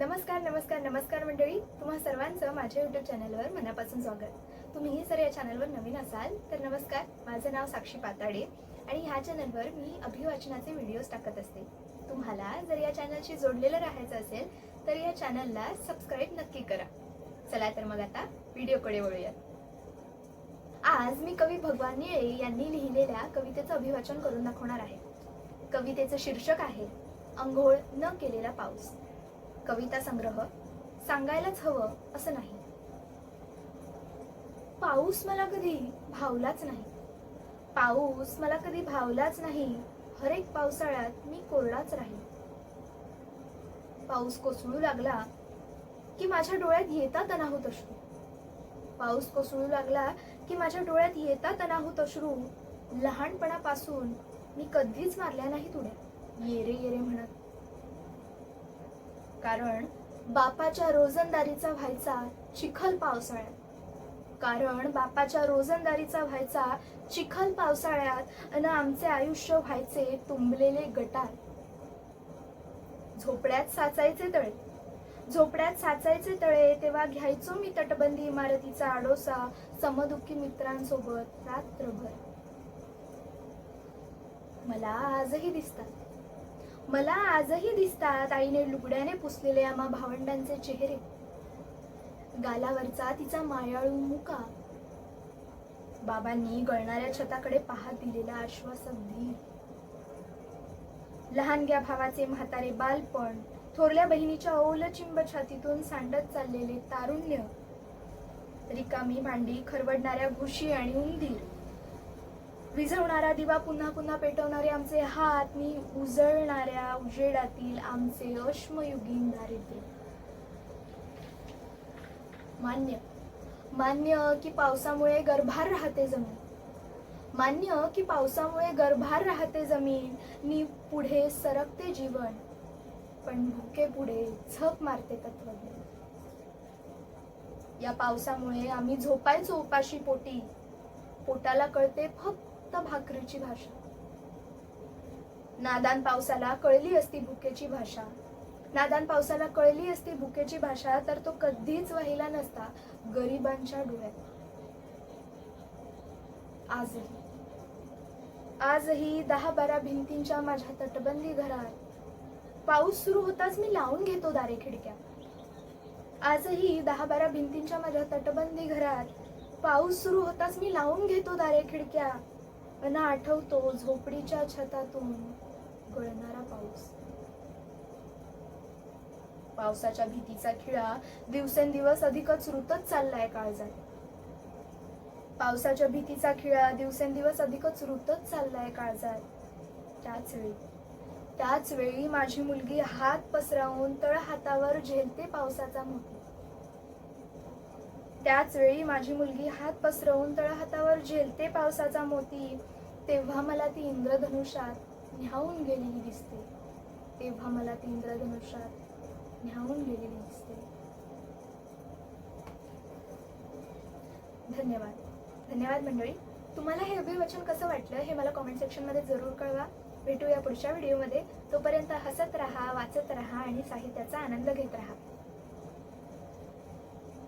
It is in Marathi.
नमस्कार नमस्कार नमस्कार मंडळी. तुम्हा सर्वांचं माझ्या युट्यूब चॅनलवर मनापासून स्वागत. तुम्हीही जर या चॅनलवर नवीन असाल तर नमस्कार. माझं नाव साक्षी पाताडे आणि ह्या चॅनलवर मी अभिवाचनाचे व्हिडिओज टाकत असते. तुम्हाला जर या चॅनलशी जोडलेलं राहायचं असेल तर या चॅनलला सबस्क्राईब नक्की करा. चला तर मग आता व्हिडिओकडे वळूयात. आज मी कवी भगवान निळे यांनी लिहिलेल्या कवितेचं अभिवाचन करून दाखवणार आहे. कवितेचं शीर्षक आहे अंघोळ न केलेला पाऊस. कविता संग्रह सांगायलाच हवं असं नाही. पाऊस मला कधी भावलाच नाही. पाऊस मला कधी भावलाच नाही. हरेक पावसाळ्यात मी कोरडाच राहील पाऊस कोसळू लागला की माझ्या डोळ्यात येतात अनाहूत अश्रू पाऊस कोसळू लागला की माझ्या डोळ्यात येतात अनाहूत अश्रू लहानपणापासून मी कधीच मारल्या नाही तुड्या. कारण बापाच्या रोजंदारीचा व्हायचा चिखल पावसाळ्यात. कारण बापाच्या रोजंदारीचा व्हायचा चिखल पावसाळ्यात अन आमचे आयुष्य व्हायचे तुंबलेले गटार. झोपड्यात साचायचे तळे. झोपड्यात साचायचे तळे तेव्हा घ्यायचो मी तटबंदी इमारतीचा आडोसा समदुखी मित्रांसोबत रात्रभर. मला आजही दिसतात. मला आजही दिसतात आईने लुगड्याने पुसलेले आम्हा भावंडांचे चेहरे. गालावरचा तिचा मायाळू मुका. बाबांनी गळणाऱ्या छताकडे पाहत दिलेला आश्वासक धीर. लहानग्या भावाचे म्हातारे बालपण थोरल्या बहिणीच्या ओलचिंब छातीतून सांडत चाललेले तारुण्य. रिकामी भांडी खरवडणाऱ्या घुशी आणि उंदीर. विझवणारा दिवा पुन्हा पुन्हा पेटवणारे आमचे हात मी उजळणाऱ्या उजेडातील आमचे अश्मयुगीन दारिद्र्य मान्य. मान्य की पावसामुळे गर्भार राहते जमीन. मान्य की पावसामुळे गर्भार राहते जमीन. नी पुढे सरकते जीवन पण भुके पुढे झक मारते तत्वज्ञान. या पावसामुळे आम्ही झोपायचो उपाशी पोटी. पोटाला कळते फक्त भाकरीची भाषा. नादान पावसाला कळली असती भुकेची भाषा. नादान पावसाला कळली असती भुकेची भाषा तर तो कधीच वाहिला नसता गरिबांच्या डोळ्यात. आजही. आजही दहा बारा भिंतींच्या माझ्या तटबंदी घरात. पाऊस सुरू होताच मी लावून घेतो दारे खिडक्या. आजही दहा बारा भिंतींच्या माझ्या तटबंदी घरात पाऊस सुरू होताच मी लावून घेतो दारे खिडक्या. अन आठवतो झोपडीच्या छतातून गळणारा पाऊस. पावसाच्या भीतीचा खिळा दिवसेंदिवस अधिकच रुतत चाललाय काळजात. पावसाच्या भीतीचा खिळा दिवसेंदिवस अधिकच रुतत चाललाय काळजात. त्याच वेळी त्याच वेळी माझी मुलगी हात पसरावून तळ हातावर झेलते पावसाचा मोती. त्याचवेळी माझी मुलगी हात पसरवून तळा हातावर झेलते पावसाचा मोती. तेव्हा मला ती इंद्रधनुष्यात न्याहून गेलेली दिसते. तेव्हा मला ती इंद्रधनुष्यात न्याहून गेलेली दिसते. धन्यवाद. धन्यवाद मंडळी. तुम्हाला हे अभिवचन कसं वाटलं हे मला कॉमेंट सेक्शनमध्ये जरूर कळवा. भेटूया पुढच्या व्हिडिओमध्ये तोपर्यंत हसत राहा वाचत राहा आणि साहित्याचा आनंद घेत राहा.